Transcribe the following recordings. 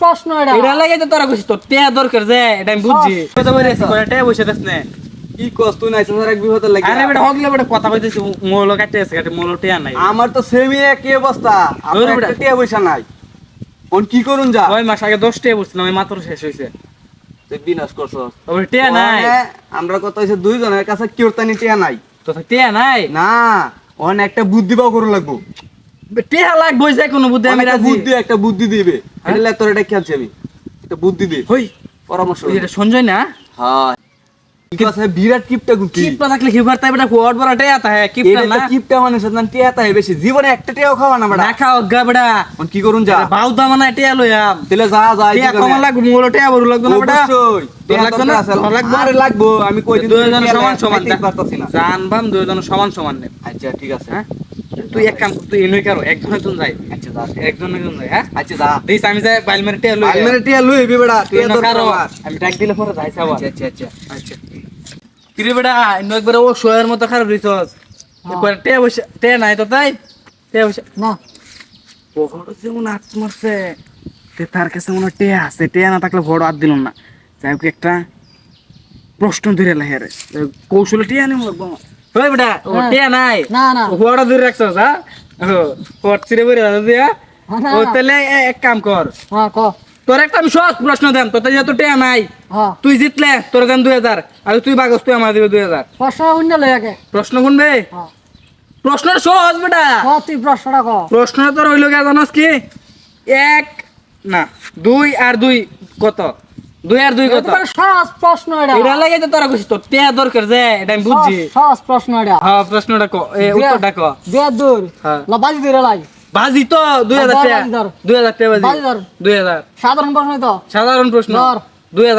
প্রশ্ন এটা এটা লাগে তো তোরা কইছিস টিয়া দরকার যে এটা আমি বুঝছি। কত করে টিয়া বসে দেস না। কি নাই স্যার এক বিপদের লাগি। আরে বেটা হগলে বেটা কথা কইতেছি মোল কাটতে আছে কাটে মোল টিয়া নাই। আমার তো সেমি একই অবস্থা। আমার একটা টিয়া পয়সা নাই। কোন কি করুন যা। ওই মাস আগে 10 টিয়া বলছিলাম আমি মাত্র শেষ হইছে। তুই বিনাশ করছস। ওই টিয়া নাই। আমরা কত হইছে দুইজনের কাছে কিরতানি টিয়া নাই। তো টিয়া নাই? না ওখানে একটা বুদ্ধি পাও করুন লাগবো। টিয়া লাগবে যে কোনো বুদ্ধি আমি রাজি। বুদ্ধি একটা বুদ্ধি দিবে। এটা লে তোর এটা খেলছি আমি একটা বুদ্ধি দি। হই। পরামর্শ এটা সঞ্জয় না? হ্যাঁ। বিরাট কিপটা গুটি। কিপটা থাকলে কিপার তাই বেটা? কোয়াড বড় টিয়া তা হ্যাঁ কিপটা না? কিপটা মানে সাধারণ টিয়া তাই বেশি। জীবনে একটা টিয়াও খাওয়া না বেটা। না খাও গা বেটা। এখন কি করুন যা। বাউ দাম না টিয়া লইয়াম তাহলে যা যা টিয়া কমা লাগবে মোল টিয়া বড় লাগবে না বেটা। লাগবে না? লাগবে? আরে লাগবো আমি কইদিন দুইজন সমান সমান না। জান বাম দুইজন সমান সমান নে। আচ্ছা ঠিক আছে। হ্যাঁ? তুই এক কাম তুই এনই করো একজন একজন যাই আচ্ছা যা। একজন একজন যাই হ্যাঁ? আচ্ছা দিস আমি যাই। বাইল মেরে টিয়া লই টিয়া হইবি দরকার আমার। আমি ডাক দিলে পরে যাই সাবা আচ্ছা আচ্ছা আচ্ছা। আচ্ছা। কিরে বেটা ইন্ন একবার ও শোয়ের মতো খারাপ দিছস একবার টিয়া বসে টিয়া নাই তো তাই? টিয়া বসে না। বড় যেমন হাত মারছে। তে তার কাছে মনে টেয়া আছে। টেয়া না থাকলে বড় হাত দিল না। যাই হোক একটা প্রশ্ন ধরে লাগে রে। কৌশলে টিয়া লাগবো ওই বেটা হ্যাঁ। নাই। না না। ধরে রাখছস হ্যাঁ? ছিড়ে দাদা দিয়া? ও তাহলে এক কাম কর। হ্যাঁ ক। তোর একটা আমি সহজ প্রশ্ন দেন তোর যেহেতু টেয়া নাই হ্যাঁ। তুই জিতলে তোর দেন দুই হাজার আর তুই বাগস তুই আমার দিবে দুই হাজার। প্রশ্ন অন্য লই আগে। প্রশ্ন শুনবে? হ্যাঁ। প্রশ্ন সহজ বেটা। তুই প্রশ্নটা ক। প্রশ্ন তো রইল গে জানাস কি? এক না দুই আর দুই কত? দুই আর দুই সহজ প্রশ্ন এটা। এটা লাগে তো তোরা দরকার যে এটা আমি বুঝছি। সহজ- সহজ প্রশ্ন এটা। হ্যাঁ প্রশ্নটা ক এ উত্তরটা ক। দুই হ্যাঁ। লাই। বাজি তো দুই টাকা টাকা বাজি। দুই হাজার সাধারণ প্রশ্ন তো। সাধারণ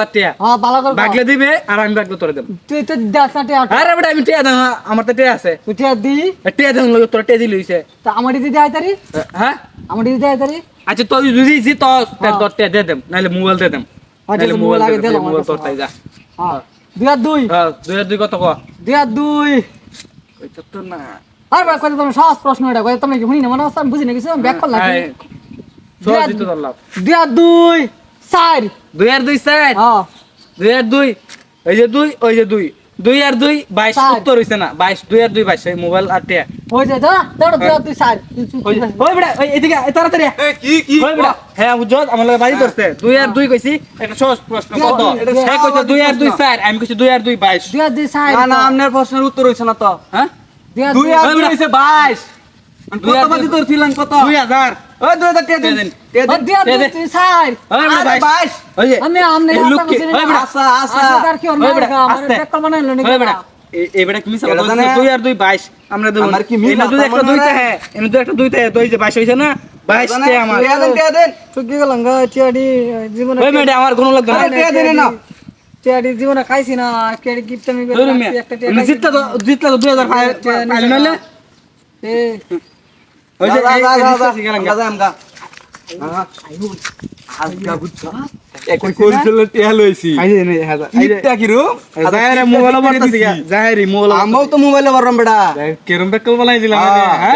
টাকা হ্যাঁ ভালো করে দিবে আর আমি বাগলে তোরে দেব। তুই তো না আরে বেটা আমি দেব না, আমার তো আছে। তুই দি। টিয়া দেব লগে তোর টিয়া দিলি হইছে। তা আমার দিদি আইতারি হ্যাঁ? আমার দিদি আইতারি আচ্ছা তুই যদি জিতস হ্যাঁ। তোর টিয়া দিয়ে দেম নাহলে মোবাইল দিয়ে দেম আচ্ছা, মোবাইল আগে দে, মোবাইল তোর তাই যা। হ্যাঁ। দুই আর দুই। হ্যাঁ দুই আর দুই কত ক? দুই আর দুই। কইতো তো না আরে ভাই কত তুমি সহজ প্রশ্ন এটা কই তুমি কি শুনি না? মানে আমি বুঝি না কিছু ব্যাক এই, দুই সহজ আর- দিতে ধরলাম দুই আর দুই চার। দুই আর দুই চার? হ্যাঁ। দুই আর দুই ওই যে দুই ওই যে দুই। দুই আর দুই বাইশ। উত্তর হইছে না বাইশ দুই আর দুই বাইশ মোবাইল আর টিয়া হয়ে তোর দুই আর দুই তুই ওই বেটা ওই এদিকে তাড়াতাড়ি কি কি ওই বেটা হ্যাঁ বুঝছ আমার লগে বাজি করছে দুই আর দুই কইছি একটা সহজ প্রশ্ন কত দুই, দুই আর- হ্যাঁ কইছে দুই আর দুই চার আমি কইছি দুই আর দুই বাইশ দুই আর দুই চার না না আপনার প্রশ্নের উত্তর হইছে না তো হ্যাঁ দুই আর দুই দুই দুই বেটা। হইছে 22 দুই কত বাজি তোর ছিলেন কত দুই হাজার ওই দুই হাজার টিয়া টিয়া দেন। ও, দেন। তুই চার ওই 22 আমি আমনে আসা আসা। কি ওর আমার আস্তে। ব্যাক কর লনি ওই বেটা এ- কি মিছা এটা কথা জানে? বলছে? দুই আর দুই বাইশ। আমরা দেবো আমার কি মিল দুই একটা দুইটা হ্যাঁ একটা দুইটা হ্যাঁ যে না বাইশ জানে? আমার। টিয়া দেন টিয়া দেন। তুই গেলাম গা টিয়াডি জীবনে ওই মেয়েটা আমার কোনো লাগবে না। আরে টিয়া না টিয়াডি জীবনে খাইছি না টিয়াডি গিফট আমি করে ধরুন রাখছি, মেয়ে, একটা টিয়া এমনি জিতলে তো দুই হাজার ফাইল টিয়া নিছে ফাইল মেলে। না। এ ওই যে আমরাও তো মোবাইলে বেটা। কেরম বেকল বলাই দিলাম হ্যাঁ,